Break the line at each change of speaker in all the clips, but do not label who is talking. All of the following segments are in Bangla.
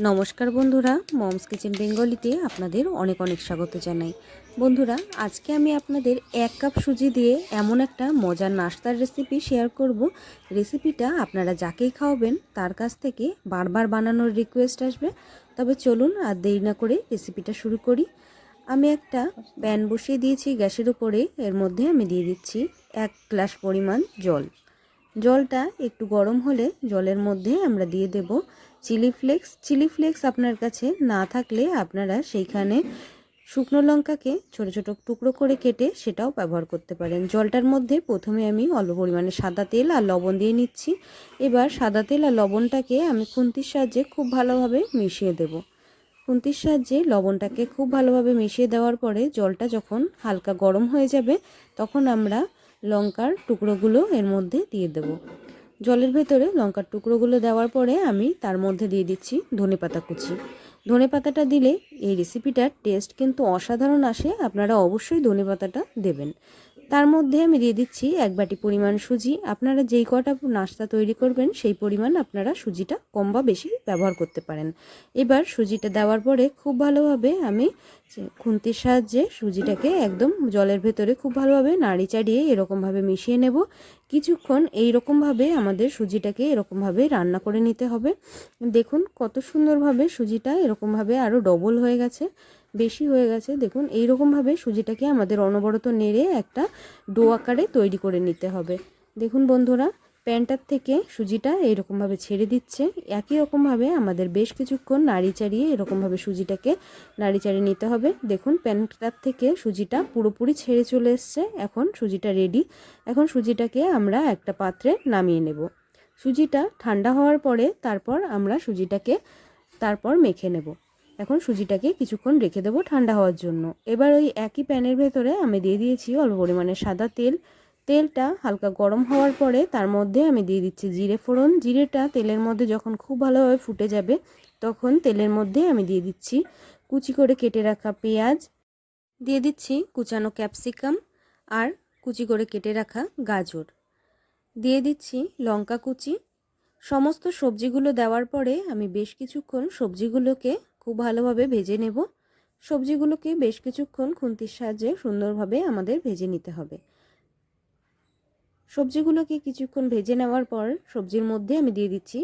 নমস্কার বন্ধুরা, মমস কিচেন বেঙ্গলিতে আপনাদের অনেক অনেক স্বাগত জানাই। বন্ধুরা, আজকে আমি আপনাদের এক কাপ সুজি দিয়ে এমন একটা মজার নাস্তার রেসিপি শেয়ার করব। রেসিপিটা আপনারা যাকেই খাওয়াবেন, তার কাছ থেকে বারবার বানানোর রিকোয়েস্ট আসবে। তবে চলুন আর দেরি না করে রেসিপিটা শুরু করি। আমি একটা প্যান বসিয়ে দিয়েছি গ্যাসের উপরে, এর মধ্যে আমি দিয়ে দিচ্ছি এক গ্লাস পরিমাণ জল। জলটা একটু গরম হলে জলের মধ্যে আমরা দিয়ে দেব চিলি ফ্লেক্স। চিলি ফ্লেক্স আপনার কাছে না থাকলে আপনারা সেইখানে শুকনো লঙ্কাকে ছোট ছোট টুকরো করে কেটে সেটাও ব্যবহার করতে পারেন। জলটার মধ্যে প্রথমে আমি অল্প পরিমাণে সাদা তেল আর লবণ দিয়ে নিচ্ছি। এবার সাদা তেল আর লবণটাকে আমি খুন্তির সাহায্যে খুব ভালোভাবে মিশিয়ে দেব। খুন্তির সাহায্যে লবণটাকে খুব ভালোভাবে মিশিয়ে দেওয়ার পরে জলটা যখন হালকা গরম হয়ে যাবে, তখন আমরা লঙ্কার টুকরোগুলো এর মধ্যে দিয়ে দেব। জলের ভেতরে লঙ্কার টুকরোগুলো দেওয়ার পরে আমি তার মধ্যে দিয়ে দিচ্ছি ধনেপাতা কুচি। ধনেপাতাটা দিলে এই রেসিপিটার টেস্ট কিন্তু অসাধারণ আসে, আপনারা অবশ্যই ধনেপাতাটা দেবেন। তার মধ্যে আমি দিয়ে দিচ্ছি এক বাটি পরিমাণ সুজি। আপনারা যেই কটা নাস্তা তৈরি করবেন, সেই পরিমাণ আপনারা সুজিটা কম বা বেশি ব্যবহার করতে পারেন। এবার সুজিটা দেওয়ার পরে খুব ভালোভাবে আমি খুন্তির সাহায্যে সুজিটাকে একদম জলের ভেতরে খুব ভালোভাবে নাড়ি চাড়িয়ে এরকমভাবে মিশিয়ে নেব। কিছুক্ষণ এই রকমভাবে আমাদের সুজিটাকে এরকমভাবে রান্না করে নিতে হবে। দেখুন কত সুন্দরভাবে সুজিটা এরকমভাবে আরও ডবল হয়ে গেছে, বেশি হয়ে গেছে। দেখুন এই রকমভাবে সুজিটাকে আমাদের অনবরত নেড়ে একটা ডো আকারে তৈরি করে নিতে হবে। দেখুন বন্ধুরা, প্যানটার থেকে সুজিটা এইরকমভাবে ছেড়ে দিচ্ছে। একই রকমভাবে আমাদের বেশ কিছুক্ষণ নাড়ি চাড়িয়ে এরকমভাবে সুজিটাকে নাড়ি চাড়িয়ে নিতে হবে। দেখুন, প্যানটার থেকে সুজিটা পুরোপুরি ছেড়ে চলে এসছে। এখন সুজিটা রেডি এখন সুজিটাকে আমরা একটা পাত্রে নামিয়ে নেব। সুজিটা ঠান্ডা হওয়ার পরে তারপর আমরা সুজিটাকে তারপর মেখে নেব। এখন সুজিটাকে কিছুক্ষণ রেখে দেবো ঠান্ডা হওয়ার জন্য। এবার ওই একই প্যানের ভেতরে আমি দিয়ে দিয়েছি অল্প পরিমাণে সাদা তেল। তেলটা হালকা গরম হওয়ার পরে তার মধ্যে আমি দিয়ে দিচ্ছি জিরে ফোড়ন। জিরেটা তেলের মধ্যে যখন খুব ভালোভাবে ফুটে যাবে, তখন তেলের মধ্যে আমি দিয়ে দিচ্ছি কুচি করে কেটে রাখা পেঁয়াজ। দিয়ে দিচ্ছি কুচানো ক্যাপসিকাম আর কুচি করে কেটে রাখা গাজর। দিয়ে দিচ্ছি লঙ্কা কুচি সমস্ত সবজিগুলো দেওয়ার পরে আমি বেশ কিছুক্ষণ সবজিগুলোকে খুব ভালোভাবে ভেজে নেব। সবজিগুলোকে বেশ কিছুক্ষণ খুন্তির সাহায্যে সুন্দরভাবে আমাদের ভেজে নিতে হবে। সবজিগুলোকে কিছুক্ষণ ভেজে নেওয়ার পর সবজির মধ্যে আমি দিয়ে দিচ্ছি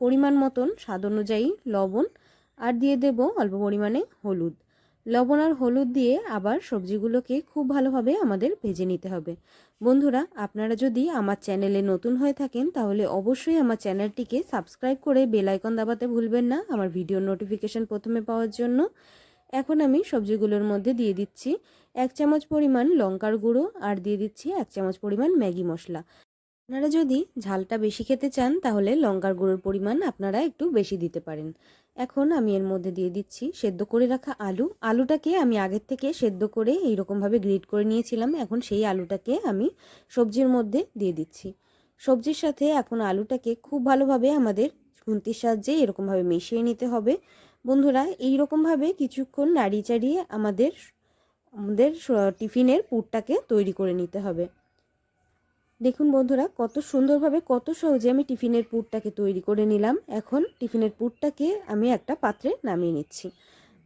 পরিমাণ মতন স্বাদ অনুযায়ী লবণ আর দিয়ে দেব অল্প পরিমাণে হলুদ। লবণ আর হলুদ দিয়ে আবার সবজিগুলোকে খুব ভালোভাবে আমাদের ভেজে নিতে হবে। বন্ধুরা, আপনারা যদি আমার চ্যানেলে নতুন হয়ে থাকেন, তাহলে অবশ্যই আমার চ্যানেলটিকে সাবস্ক্রাইব করে বেলাইকন দাবাতে ভুলবেন না আমার ভিডিওর নোটিফিকেশন প্রথমে পাওয়ার জন্য। এখন আমি সবজিগুলোর মধ্যে দিয়ে দিচ্ছি এক চামচ পরিমাণ লঙ্কার গুঁড়ো আর দিয়ে দিচ্ছি এক চামচ পরিমাণ ম্যাগি মশলা। আপনারা যদি ঝালটা বেশি খেতে চান, তাহলে লঙ্কার গুঁড়োর পরিমাণ আপনারা একটু বেশি দিতে পারেন। এখন আমি এর মধ্যে দিয়ে দিচ্ছি সেদ্ধ করে রাখা আলু। আলুটাকে আমি আগের থেকে সেদ্ধ করে এইরকমভাবে গ্রিট করে নিয়েছিলাম। এখন সেই আলুটাকে আমি সবজির মধ্যে দিয়ে দিচ্ছি। সবজির সাথে এখন আলুটাকে খুব ভালোভাবে আমাদের খুন্তির সাহায্যে এরকমভাবে মিশিয়ে নিতে হবে। বন্ধুরা এই রকমভাবে কিছুক্ষণ নাড়ি চাড়িয়ে আমাদের আমাদের টিফিনের পুরটাকে তৈরি করে নিতে হবে। দেখুন বন্ধুরা, কত সুন্দরভাবে, কত সহজে আমি টিফিনের পুরটাকে তৈরি করে নিলাম। এখন টিফিনের পুরটাকে আমি একটা পাত্রে নামিয়ে নিচ্ছি।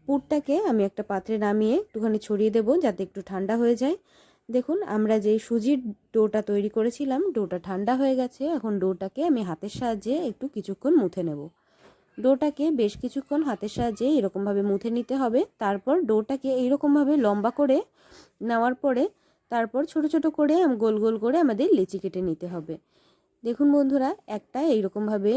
পুরটাকে আমি একটা পাত্রে নামিয়ে একটুখানি ছড়িয়ে দেবো যাতে একটু ঠান্ডা হয়ে যায়। দেখুন, আমরা যেই সুজির ডোটা তৈরি করেছিলাম, ডোটা ঠান্ডা হয়ে গেছে। এখন ডোটাকে আমি হাতের সাহায্যে একটু কিছুক্ষণ মুথে নেব। ডোটাকে বেশ কিছুক্ষণ হাতের সাহায্যে এরকমভাবে মুথে নিতে হবে। তারপর ডোটাকে এইরকমভাবে লম্বা করে নেওয়ার পরে তারপর ছোট ছোট করে গোল গোল করে আমাদের লেচি কেটে নিতে হবে। দেখুন বন্ধুরা, একটা এইরকমভাবে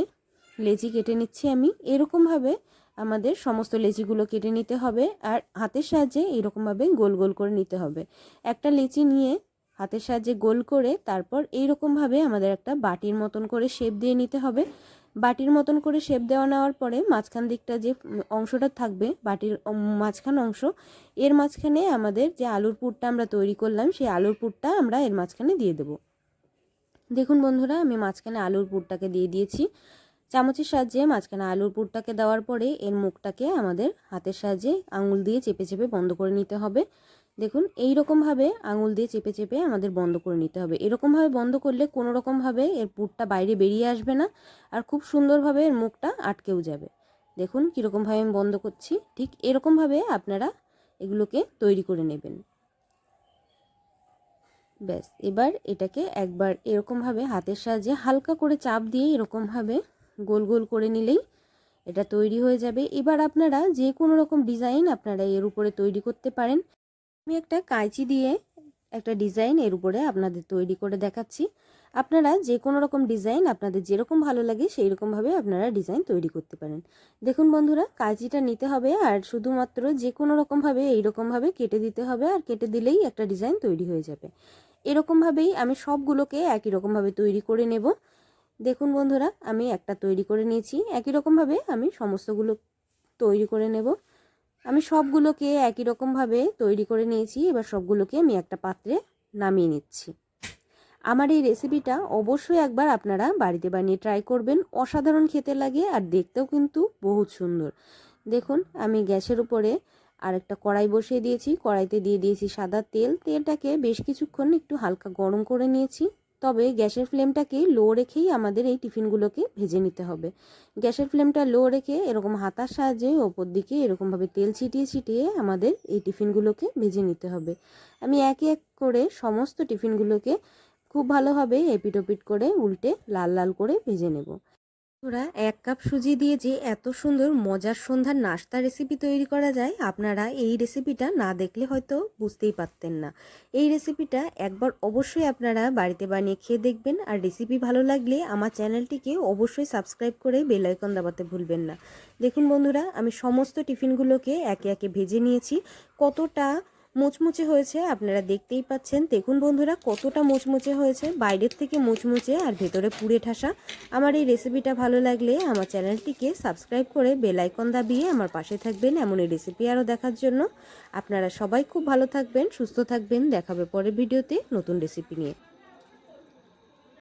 লেচি কেটে নিচ্ছি আমি। এরকমভাবে আমাদের সমস্ত লেচিগুলো কেটে নিতে হবে আর হাতের সাহায্যে এইরকমভাবে গোল গোল করে নিতে হবে। একটা লেচি নিয়ে হাতের সাহায্যে গোল করে তারপর এইরকমভাবে আমাদের একটা বাটির মতন করে শেপ দিয়ে নিতে হবে। বাটির মতন করে শেপ দেওয়া নেওয়ার পরে মাঝখান দিকটা যে অংশটা থাকবে, বাটির মাঝখান অংশ, এর মাঝখানে আমাদের যে আলুর পুরটা আমরা তৈরি করলাম, সেই আলুর পুরটা আমরা এর মাঝখানে দিয়ে দেব। দেখুন বন্ধুরা, আমি মাঝখানে আলুর পুরটাকে দিয়ে দিয়েছি। চামচের সাহায্যে মাঝখানে আলুর পুরটাকে দেওয়ার পরে এর মুখটাকে আমাদের হাতের সাহায্যে আঙুল দিয়ে চেপে চেপে বন্ধ করে নিতে হবে। দেখুন এই রকমভাবে আঙুল দিয়ে চেপে চেপে আমাদের বন্ধ করে নিতে হবে। এরকমভাবে বন্ধ করলে কোনো রকমভাবে এর পুরটা বাইরে বেরিয়ে আসবে না আর খুব সুন্দরভাবে এর মুখটা আটকেও যাবে। দেখুন, কীরকমভাবে আমি বন্ধ করছি। ঠিক এরকমভাবে আপনারা এগুলোকে তৈরি করে নেবেন। ব্যাস, এবার এটাকে একবার এরকমভাবে হাতের সাহায্যে হালকা করে চাপ দিয়ে এরকমভাবে গোল গোল করে নিলেই এটা তৈরি হয়ে যাবে। এবার আপনারা যে কোনো রকম ডিজাইন আপনারা এর উপরে তৈরি করতে পারেন। আমি একটা কাঁচি দিয়ে একটা ডিজাইন এর উপরে আপনাদের তৈরি করে দেখাচ্ছি। আপনারা যে কোনো রকম ডিজাইন আপনাদের যেরকম ভালো লাগে সেই রকমভাবে আপনারা ডিজাইন তৈরি করতে পারেন। দেখুন বন্ধুরা, কাঁচিটা নিতে হবে আর শুধুমাত্র যে কোনো রকমভাবে এইরকমভাবে কেটে দিতে হবে আর কেটে দিলেই একটা ডিজাইন তৈরি হয়ে যাবে। এরকমভাবেই আমি সবগুলোকে একই রকমভাবে তৈরি করে নেব। দেখুন বন্ধুরা, আমি একটা তৈরি করে নিয়েছি। একই রকমভাবে আমি সমস্তগুলো তৈরি করে নেব। আমি সবগুলোকে একই রকমভাবে তৈরি করে নিয়েছি। এবার সবগুলোকে আমি একটা পাত্রে নামিয়ে নিচ্ছি। আমার এই রেসিপিটা অবশ্যই একবার আপনারা বাড়িতে বানিয়ে ট্রাই করবেন। অসাধারণ খেতে লাগে আর দেখতেও কিন্তু বহুত সুন্দর। দেখুন, আমি গ্যাসের উপরে আর একটা কড়াই বসিয়ে দিয়েছি। কড়াইতে দিয়ে দিয়েছি সাদা তেল। তেলটাকে বেশ কিছুক্ষণ একটু হালকা গরম করে নিয়েছি। তবে গ্যাসের ফ্লেমটাকে লো রেখেই আমাদের এই টিফিনগুলোকে ভেজে নিতে হবে। গ্যাসের ফ্লেমটা লো রেখে এরকম হাতার সাহায্যে ওপর দিকে এরকমভাবে তেল ছিটিয়ে ছিটিয়ে আমাদের এই টিফিনগুলোকে ভেজে নিতে হবে। আমি একে এক করে সমস্ত টিফিনগুলোকে খুব ভালোভাবে এপিটোপিট করে উল্টে লাল লাল করে ভেজে নেব। ওরা এক কাপ সুজি দিয়ে যে এত সুন্দর মজার সন্ধ্যার নাস্তা রেসিপি তৈরি করা যায়, আপনারা এই রেসিপিটা না দেখলে হয়তো বুঝতেই পারতেন না। এই রেসিপিটা একবার অবশ্যই আপনারা বাড়িতে বানিয়ে খেয়ে দেখবেন, আর রেসিপি ভালো লাগলে আমার চ্যানেলটিকে অবশ্যই সাবস্ক্রাইব করে বেলাইকন দাবাতে ভুলবেন না। দেখুন বন্ধুরা, আমি সমস্ত টিফিনগুলোকে একে একে ভেজে নিয়েছি। কতটা মুচমুচে হয়েছে, আপনারা দেখতেই পাচ্ছেন। দেখুন বন্ধুরা, কতটা মুচমুচে হয়েছে। বাইরের থেকে মুচমুচে আর ভেতরে পুড়ে ঠাসা। আমার এই রেসিপিটা ভালো লাগলে আমার চ্যানেলটিকে সাবস্ক্রাইব করে বেল আইকন দাবিয়ে আমার পাশে থাকবেন এমন এই রেসিপি আরও দেখার জন্য। আপনারা সবাই খুব ভালো থাকবেন, সুস্থ থাকবেন। দেখাবে পরের ভিডিওতে নতুন রেসিপি নিয়ে।